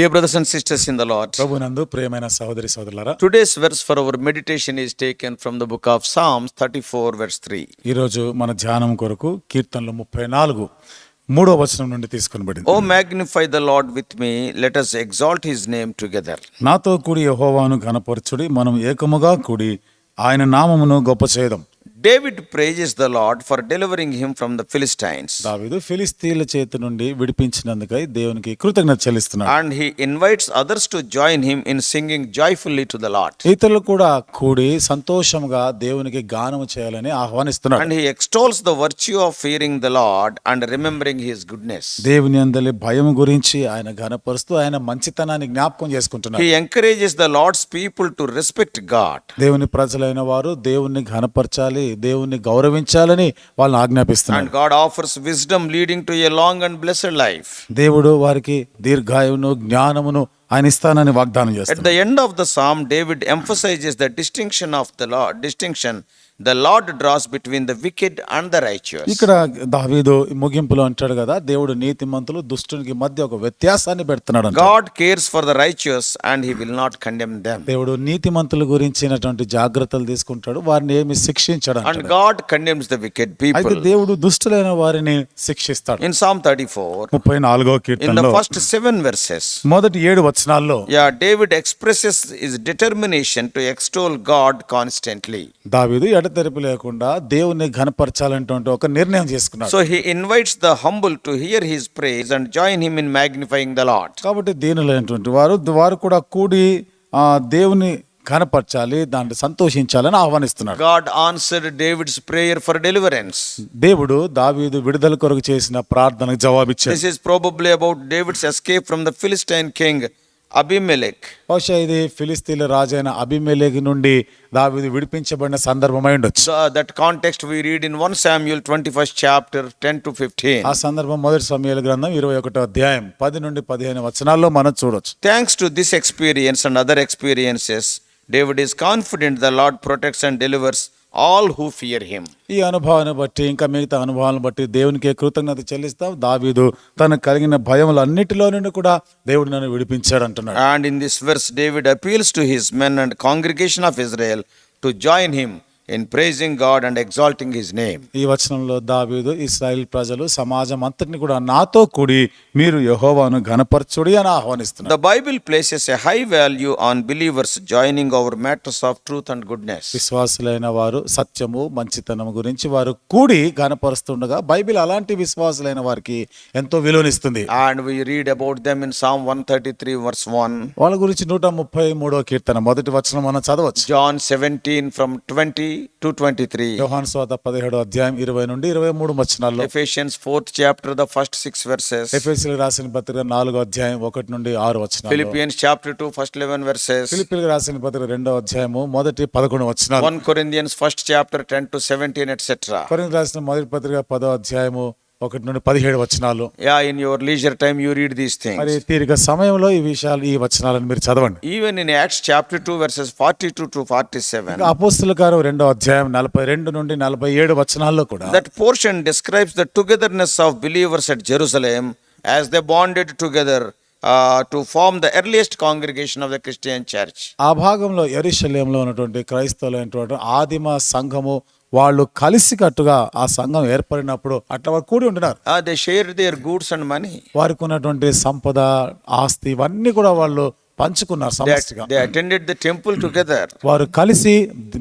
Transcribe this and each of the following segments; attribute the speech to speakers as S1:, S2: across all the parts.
S1: Dear brothers sisters in the
S2: Lord ప్రియమైన సోదరి సోదరులారా
S1: today's verse for our meditation is taken from the book of Psalms 34 verse 3
S2: ఈ రోజు మన ధ్యానం కొరకు కీర్తనలు 34 మూడో వచనం నుండి తీసుకొనబడింది.
S1: O magnify the Lord with me let us exalt his name together
S2: నాతో కూడి యెహోవాను ఘనపరచుడి మనం ఏకముగా కూడి ఆయన నామమును గొప్ప చేద్దాం
S1: David praises the Lord for delivering him from the Philistines.
S2: దావీదు ఫిలిస్తీన్ల చేతి నుండి విడిపించినందుకై దేవునికి కృతజ్ఞత చెల్లిస్తున్నాడు
S1: And he invites others to join him in singing joyfully to the Lord.
S2: ఇతరులు కూడా కూడి సంతోషంగా దేవునికి గానము చేయాలని ఆహ్వానిస్తున్నాడు
S1: And he extols the virtue of fearing the Lord and remembering his goodness.
S2: దేవుని అందలి భయం గురించి ఆయన ఘనపరుస్తూ ఆయన మంచితనాన్ని జ్ఞాపకం చేసుకుంటున్నాడు
S1: He encourages the Lord's people to respect God.
S2: దేవుని ప్రజలైన వారు దేవుణ్ణి ఘనపరచాలి దేవుణ్ణి గౌరవించాలని వాళ్ళని ఆజ్ఞాపిస్తున్నాడు.
S1: God offers wisdom leading to a long and blessed life
S2: దేవుడు వారికి దీర్ఘాయువును జ్ఞానమును ఆయన ఇస్తానని వాగ్దానం చేస్తాడు.
S1: At the end of the psalm David emphasises the distinction of the Lord distinction the Lord draws between the wicked and the righteous
S2: ఇక్కడ దావీదు ముగింపులో అంటాడు కదా దేవుడు నీతిమంతులు దుష్టునికి మధ్య ఒక వ్యత్యాసాన్ని పెడుతున్నాడు
S1: God cares for the righteous and he will not condemn them
S2: దేవుడు నీతిమంతుల గురించినటువంటి జాగ్రత్తలు తీసుకుంటాడు వారిని ఏమి శిక్షించడం
S1: and God condemns the wicked
S2: people
S1: అయితే
S2: దేవుడు దుష్టులైన వారిని శిక్షిస్తాడు.
S1: ఇన్ సామ్ 34
S2: 34
S1: కీర్తనలో ఇన్
S2: ద
S1: ఫస్ట్ 7 వెర్సెస్
S2: మొదటి 7 వచ్చ
S1: వచనాల్లో David expresses his determination to extol God constantly
S2: దావీదు ఎడతెరిపి లేకుండా దేవుని ఘనపరచాలంటే ఒక నిర్ణయం చేసుకున్నాడు.
S1: So he invites the humble to hear his praise and join him in magnifying the Lord
S2: కాబట్టి దీనులైనటువంటి వారు వారు కూడా కూడి ఆ దేవుని కనపరచాలి దాన్ని సంతోషించాలని ఆహ్వానిస్తున్నారు.
S1: God answer David's prayer for deliverance
S2: దేవుడు దావీదు విడుదల కొరకు చేసిన ప్రార్థనకు జవాబిచ్చాడు.
S1: This probably about David's escape from the Philistine king Abimelech
S2: బహుశా ఇది ఫిలిస్తీన్ రాజైన అభిమెలెక్ నుండి దావిది విడిపించబడిన సందర్భమై ఉండొచ్చు.
S1: So that context we read in 1 twenty first chapter 10 to 15
S2: ఆ సందర్భం మొదటి సమయాల గ్రంథం 21వ అధ్యాయం పది నుండి 15 వచనాల్లో మనం చూడొచ్చు.
S1: Thanks to this experience and other experiences David is confident the Lord protects and delivers all who fear him
S2: ఈ అనుభవాన్ని బట్టి ఇంకా మిగతా అనుభవాలను బట్టి దేవునికి కృతజ్ఞత చెల్లిస్తాం. దావీదు తనకు కలిగిన భయములన్నిటిలో నుండి కూడా దేవుడు నన్ను విడిపించాడు అంటున్నాడు
S1: and in this verse David appeals to his men and congregation of Israel to join him in praising God and exalting his name.
S2: ఈ వచనంలో దావీదు ఇస్రాయిల్ ప్రజలు సమాజం అంతటిని కూడా నాతో కూడి మీరు యెహోవాను ఘనపరచుడి అని ఆహ్వానిస్తున్నారు
S1: The Bible places a high value on believers joining over matters of truth and goodness.
S2: విశ్వాసులైన వారు సత్యము మంచితనం గురించి వారు కూడి ఘనపరుస్తుండగా బైబిల్ అలాంటి విశ్వాసులైన వారికి ఎంతో విలువనిస్తుంది
S1: And we read about them in Psalm 133, verse 1.
S2: వాళ్ళ గురించి నూట ముప్పై మూడో కీర్తన మొదటి వచనం మనం చదవచ్చు
S1: John 17 from 20 to 23.
S2: యోహాను స్వాత పదిహేడు అధ్యాయం ఇరవై నుండి ఇరవై మూడు వచనాల్లో
S1: Ephesians 4th chapter, the first six verses.
S2: ఎఫ్ఎస్సీలకు రాసిన పత్రిక నాలుగో అధ్యాయం ఒకటి నుండి ఆరు వచనాలు
S1: Philippians chapter 2, first 11 verses.
S2: ఫిలిపిలకు రాసిన పత్రిక రెండో అధ్యాయము మొదటి పదకొండు వచనాలు
S1: 1 Corinthians first chapter 10 to 17, etc.
S2: కొరింథీ రాసిన మొదటి పత్రిక పదో అధ్యాయము ఒకటి నుండి పదిహేడు వచనాలు.
S1: Yeah in your leisure time you read these
S2: things
S1: మరి
S2: తీరిగ సమయంలో ఈ విషయాలు ఈ వచనాలను మీరు చదవండి.
S1: Even in Acts chapter two verses 42 to forty
S2: seven అపోస్తల గారు రెండో అధ్యాయం 42 నుండి 47 వచనాల్లో కూడా
S1: that portion describes the togetherness of believers at Jerusalem as they bonded together to form the earliest congregation of the Christian church.
S2: ఆ భాగంలో ఎరిశల్యంలో ఉన్నటువంటి క్రైస్తవులైనటువంటి ఆదిమ సంఘము వాళ్ళు కలిసికట్టుగా ఆ సంఘం ఏర్పడినప్పుడు అట్లా వారు కూడి ఉంటున్నారు
S1: they shared their goods and money.
S2: వారికి ఉన్నటువంటి సంపద ఆస్తి ఇవన్నీ కూడా వాళ్ళు పంచుకున్నారు
S1: అటెండెడ్ ద టెంపుల్ టుగెదర్
S2: వారు కలిసి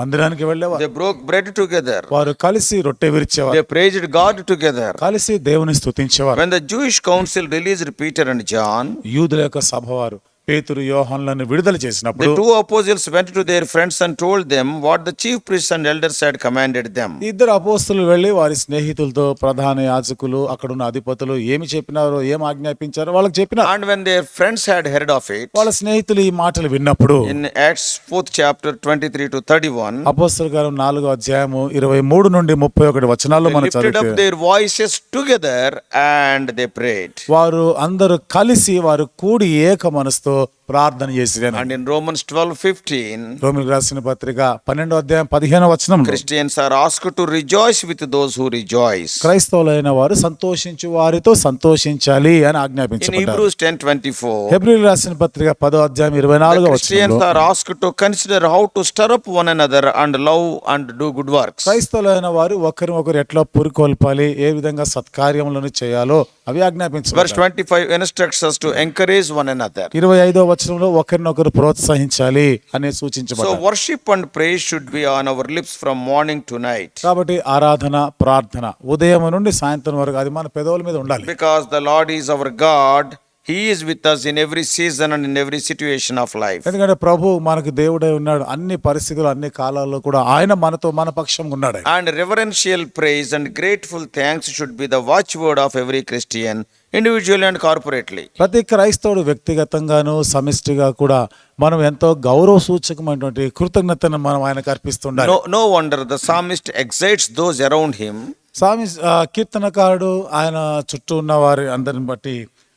S2: మందిరానికి వెళ్ళేవారు.
S1: దే బ్రోక్ బ్రెడ్ టుగెదర్
S2: వారు కలిసి రొట్టె విరిచేవారు.
S1: దే ప్రేజ్డ్ గాడ్ టుగెదర్
S2: కలిసి దేవుని స్తుతించేవారు.
S1: When the Jewish council released Peter and John
S2: యూదుల యొక్క సభ వారు పేతురు యోహన్లను విడుదల చేసినప్పుడు
S1: two apostles went to their friends and told them what the chief priest and elders had commanded them
S2: ఇద్దరు అపోస్తులు వెళ్ళి వారి స్నేహితులతో ప్రధాన యాజకులు అక్కడున్న అధిపతులు ఏమి చెప్పినారో ఏం ఆజ్ఞాపించారు వాళ్ళకి చెప్పిన
S1: and when their friends had heard of it
S2: వాళ్ళ స్నేహితులు ఈ మాటలు విన్నప్పుడు
S1: in Acts fourth chapter twenty three to thirty one
S2: అపోస్తుల గారు నాలుగో అధ్యాయము ఇరవై మూడు నుండి ముప్పై ఒకటి వచనాల్లో మనం చదువుతాం
S1: their voices together and they prayed
S2: వారు అందరూ కలిసి వారు కూడి ఏక మనసుతో So ప్రార్థన చేసిరేను.
S1: And in Romans twelve fifteen
S2: రోమిల్ రాసిన పత్రిక పన్నెండో అధ్యాయం పదిహేను వచనం
S1: Christians are asked to rejoice with those who rejoice
S2: క్రైస్తవులైన వారు సంతోషించు వారితో సంతోషించాలి అని
S1: ఆజ్ఞాపించారు ట్వంటీ ఫోర్
S2: హెబ్రీయుల రాసిన పత్రిక పదో అధ్యాయం
S1: 24వ
S2: Christians
S1: are asked to consider how to stir up one another and love and do good works
S2: క్రైస్తవులైన వారు ఒకరిని ఒకరు ఎట్లా పురికొల్పాలి ఏ విధంగా సత్కార్యములను చేయాలో అవి ఆజ్ఞాపించారు
S1: twenty five instructs us to encourage one
S2: another 25వ సంవత్సరంలో ఒకరినొకరు ప్రోత్సహించాలి అనే
S1: సూచించబడింది
S2: so
S1: worship and praise should be on our lips from morning to night
S2: కాబట్టి ఆరాధన ప్రార్థన ఉదయం నుండి సాయంత్రం వరకు అది మన పెదవుల మీద ఉండాలి.
S1: Because the Lord is our God he is with us in every season and in every situation of life
S2: ఎందుకంటే ప్రభు మనకు దేవుడై ఉన్నాడు. అన్ని పరిస్థితులు అన్ని కాలాల్లో కూడా ఆయన మనతో మన పక్షం ఉన్నాడు. And
S1: reverential praise and grateful thanks should be the watchword of every Christian individually and corporately.
S2: ప్రతి క్రైస్తవుడు వ్యక్తిగతంగాను సమిష్టిగా కూడా మనం ఎంతో గౌరవ సూచకమైనటువంటి కృతజ్ఞతను మనం ఆయనకు అర్పిస్తుండాలి
S1: wonder the psalmist excites those around him
S2: స్వామి ఆ, కీర్తనకారుడు ఆయన చుట్టూ ఉన్న వారి అందరిని బట్టి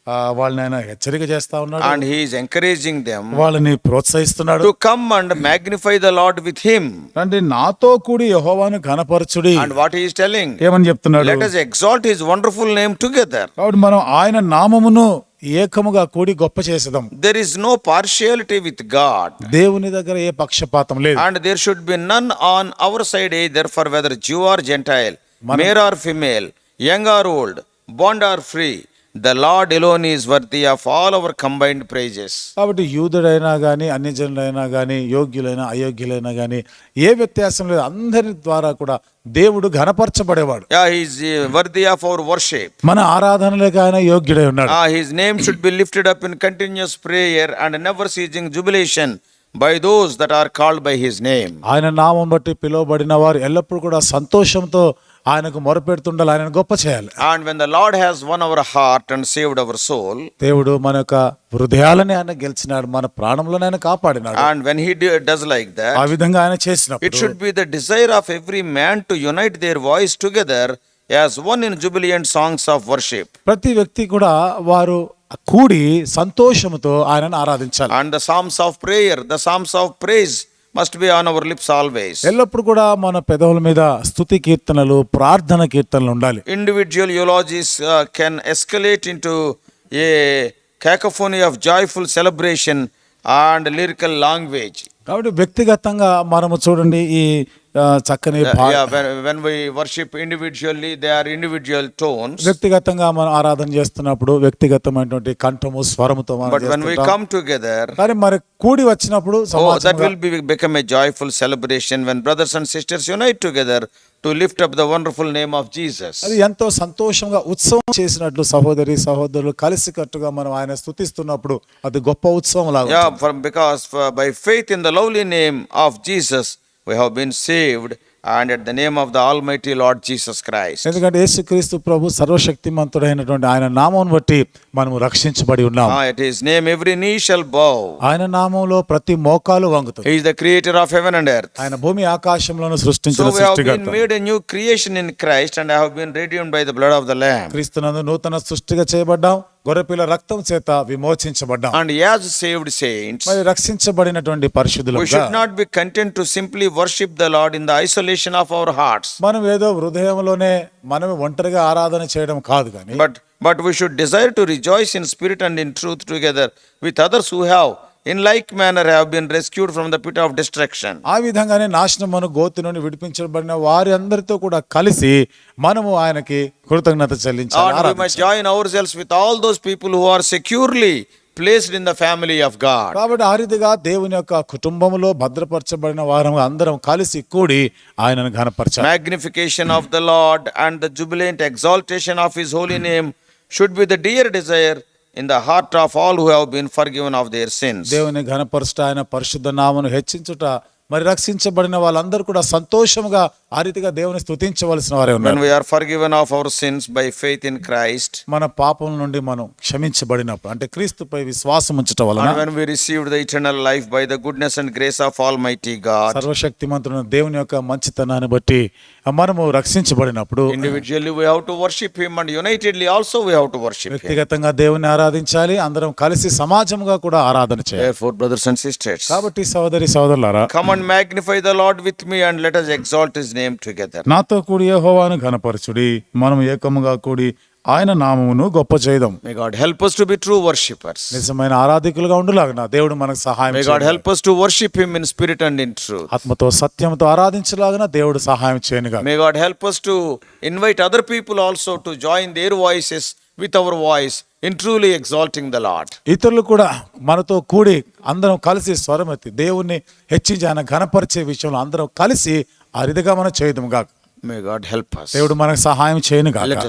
S2: వాళ్ళని హెచ్చరిక చేస్తా ఉన్నాడు.
S1: అండ్ హీస్ ఎంకరేజింగ్ దెమ్
S2: వాళ్ళని ప్రోత్సహిస్తున్నాడు.
S1: Come and magnify the Lord with him
S2: అంటే నాతో కూడి యెహోవాను ఘనపరచుడి.
S1: అండ్ వాట్ హీస్ టెల్లింగ్
S2: ఏమని చెప్తున్నాడు?
S1: Let us exalt his wonderful name
S2: together మనం ఆయన నామమును ఏకముగా కూడి గొప్ప చేసేదాం.
S1: There no partiality with God
S2: దేవుని దగ్గర ఏ పక్షపాతం లేదు.
S1: And there should be none on our side for whether Jew or Gentile male or female young or old bond or free the Lord alone is worthy of all over combined praises
S2: కాబట్టి యూదుడైనా కానీ అన్ని అన్యజనులైనా కానీ యోగ్యులైన అయోగ్యులైనా కానీ ఏ వ్యత్యాసం లేదు. అందరి ద్వారా కూడా దేవుడు ఘనపరచబడేవాడు.
S1: Yeah his worthy of our worship
S2: మన ఆరాధనలే కాయన యోగ్యుడై ఉన్నాడు.
S1: ఆ his name should be lifted up in continuous prayer and never ceasing jubilation by those that are called by his name
S2: ఆయన నామం బట్టి పిలువబడిన వారు ఎల్లప్పుడూ కూడా సంతోషంతో ఆయనకు మొరపెడుతుండాలి ఆయన గొప్ప చేయాలి.
S1: And when the Lord has won our heart and saved our soul
S2: దేవుడు మన యొక్క హృదయాలని ఆయన గెలిచినాడు మన ప్రాణంలోనే ఆయన కాపాడినాడు.
S1: And when he does like that
S2: ఆ విధంగా ఆయన
S1: చేసిన
S2: it
S1: should be the desire of every man to unite their voice together as one in jubilant songs of worship
S2: ప్రతి వ్యక్తి కూడా వారు కూడి సంతోషంతో ఆయన ఆరాధించాలి.
S1: And the songs of prayer the songs of praise must be on our lips always
S2: ఎల్లప్పుడు కూడా మన పెదవుల మీద స్థుతి కీర్తనలు ప్రార్థన కీర్తనలు ఉండాలి.
S1: Individual eulogies can escalate in a cacophony of joyful celebration and lyrical language
S2: కాబట్టి వ్యక్తిగతంగా మనము చూడండి ఈ చక్కని
S1: when we worship individually, they are individual tones.
S2: వ్యక్తిగతంగా మనం ఆరాధన చేస్తున్నప్పుడు వ్యక్తిగతమైనటువంటి కంఠము స్వరముతో
S1: when we
S2: చేస్తుంటాం.
S1: come together,
S2: కానీ మరి కూడి వచ్చినప్పుడు
S1: Oh,
S2: సమాజంగా
S1: will be, become a joyful celebration when brothers and sisters unite together to lift up the wonderful name of Jesus.
S2: అది ఎంతో సంతోషంగా ఉత్సవం చేసినట్లు సహోదరి సహోదరులు కలిసికట్టుగా మనం ఆయన స్తుతిస్తున్నప్పుడు అది గొప్ప ఉత్సవం లాగా
S1: Yeah, for, because for, by faith in the lovely we have been saved, and at the name of the Almighty Lord Jesus Christ.
S2: ఎందుకంటే యేసుక్రీస్తు ప్రభు సర్వశక్తిమంతుడైనటువంటి ఆయన నామం బట్టి మనము రక్షించబడి ఉన్నాం
S1: Ah, at his name every knee shall bow.
S2: ఆయన నామంలో ప్రతి మోకాలు వంగుతుంది
S1: He is the creator of heaven and earth.
S2: ఆయన భూమి ఆకాశంలోను సృష్టించిన
S1: So we have been
S2: సృష్టికర్త
S1: made a new creation in Christ and have been redeemed by the blood of the Lamb.
S2: క్రీస్తునందు నూతన సృష్టిగా చేయబడ్డాం గొర్రెపిల్ల రక్తం చేత విమోచించబడ్డాం.
S1: అండ్ యాజ్ సేవ్డ్
S2: సెయింట్స్ రక్షించబడినటువంటి
S1: పరిశుద్ధులు content to worship the Lord in the isolation of our hearts
S2: మనం ఏదో హృదయంలోనే మనం ఒంటరిగా ఆరాధన చేయడం కాదు కానీ
S1: but but we should desire to rejoice in spirit and in truth together with others who have in like manner, have been rescued from the pit of destruction.
S2: ఆ విధంగానే నాశనమును గోతి నుండి విడిపించబడిన వారి అందరితో కూడా కలిసి మనము ఆయనకి కృతజ్ఞత చెల్లించాలి
S1: And we
S2: ఆరాధించాలి.
S1: must join ourselves with all those people who are securely placed in the family of God.
S2: కాబట్టి ఆ రీతిగా దేవుని యొక్క కుటుంబంలో భద్రపరచబడిన వారం అందరం కలిసి కూడి ఆయనను ఘనపరచాలి
S1: Magnification of the Lord and the jubilant exaltation of His holy name should be the dear desire in the heart of all who have been forgiven of their sins
S2: దేవుని ఘనపరచుట ఆయన పరిశుద్ధ నామను హెచ్చించుట మరి రక్షించబడిన వాళ్ళందరూ కూడా సంతోషంగా ఆ రీతిగా దేవుని స్థుతించవలసిన వారే ఉన్నారు.
S1: బై ఫెయిత్ ఇన్ క్రైస్ట్
S2: మన పాపం నుండి మనం క్షమించబడినప్పుడు అంటే క్రీస్తుపై విశ్వాసం ఉంచటం వలన
S1: when we the eternal life by the goodness and grace of almighty సర్వశక్తి
S2: మంత్రుని దేవుని యొక్క మంచితనాన్ని బట్టి మనము రక్షించబడినప్పుడు
S1: individually we have worship him and unitedly also we have to
S2: వ్యక్తిగతంగా దేవుని ఆరాధించాలి అందరం కలిసి సమాజంగా కూడా ఆరాధన చేయాలి.
S1: ఫోర్ బ్రదర్స్ అండ్
S2: కాబట్టి సోదరి సోదరులారా
S1: come on magnify the Lord with me and let us exalt his name together
S2: నాతో కూడి యెహోవాను ఘనపరచుడి. మనం ఏకముగా కూడి ఆయన నామమును గొప్ప చేయదాం
S1: may God help us to be true worshippers
S2: నిజమైన ఆరాధకులుగా ఉండలాగన? దేవుడు మనకు సహాయం
S1: చేయండి may
S2: God
S1: help us to worship him in spirit and in truth
S2: ఆత్మతో సత్యంతో ఆరాధించలాగన? దేవుడు సహాయం చేయనుగా.
S1: May God help us to invite other people also to join their voices with our voice in truly exalting the Lord
S2: ఇతరులు కూడా మనతో కూడి అందరం కలిసి స్వరమెత్తి దేవుణ్ణి హెచ్చించి ఆయన ఘనపరిచే విషయంలో అందరం కలిసి ఆ రీతిగా మనం చేయదుము గాక.
S1: మే గాడ్ హెల్ప్ అస్
S2: దేవుడు మనకు సహాయం చేయను గాక.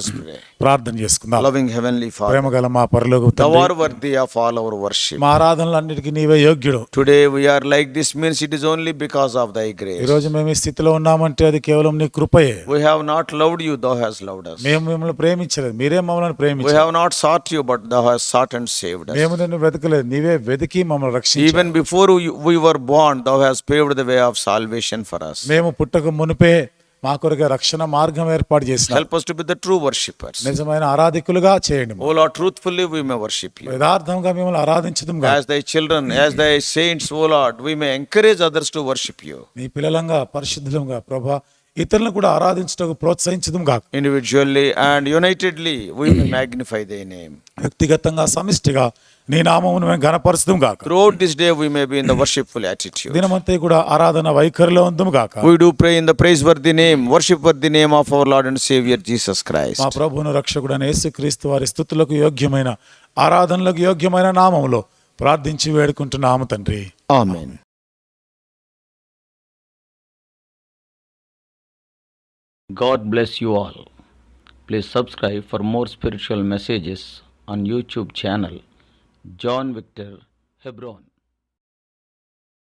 S2: ప్రార్థన చేసుకుందాం.
S1: లవింగ్ హెవెన్లీ
S2: ఫాదర్ ప్రేమగల మా పరలోక
S1: తండ్రి thou art worthy of all our worship
S2: మా ఆరాధనలన్నిటికి నీవే యోగ్యుడు.
S1: Today we are like this means it is only because of thy
S2: grace
S1: ఈ
S2: రోజు మేము ఈ స్థితిలో ఉన్నామంటే అది కేవలం నీ కృపయే.
S1: We have not loved you thou hast loved us.
S2: మేము మిమ్మల్ని ప్రేమించలేదు. మీరే మమ్మల్ని ప్రేమించారు.
S1: We have not sought you but thou hast sought and saved us.
S2: మేము నిన్ను వెతకలేదు. నీవే వెతికి మమ్మల్ని
S1: రక్షించావు. Even before we were born thou hast paved the way of salvation for us.
S2: మేము పుట్టక మునుపే మా కొరకు రక్షణ మార్గం ఏర్పాటు చేసిన
S1: help us to true worshippers
S2: నిజమైన ఆరాధకులుగా చేయండి.
S1: O truthfully we may worship you
S2: యథార్థంగా మిమ్మల్ని
S1: ఆరాధించుదాం గా children as thy saints O Lord may encourage others to worship you
S2: నీ పిల్లలంగా పరిశుద్ధులంగా ప్రభా ఇతరులను కూడా ఆరాధించుటకు ప్రోత్సహించుదాం గా
S1: individually and unitedly we may magnify the name
S2: వ్యక్తిగతంగా సమిష్టిగా నీ నామమును మేము గణపరుస్తాం గాక.
S1: Throughout this day we may be in the worshipful attitude
S2: దినమంతా కూడా ఆరాధన వైఖరిలో ఉందం గాక.
S1: We do pray in the praise for the name worship for the name of our Lord and saviour Jesus Christ
S2: మా ప్రభువును రక్షకుడు అనే యేసుక్రీస్తు వారి స్తుతులకు యోగ్యమైన ఆరాధనలకు యోగ్యమైన నామములో ప్రార్థించి వేడుకుంటున్నాము తండ్రి.
S1: ఆమేన్
S3: God bless you all please subscribe for more spiritual messages on YouTube channel John Victor Hebron.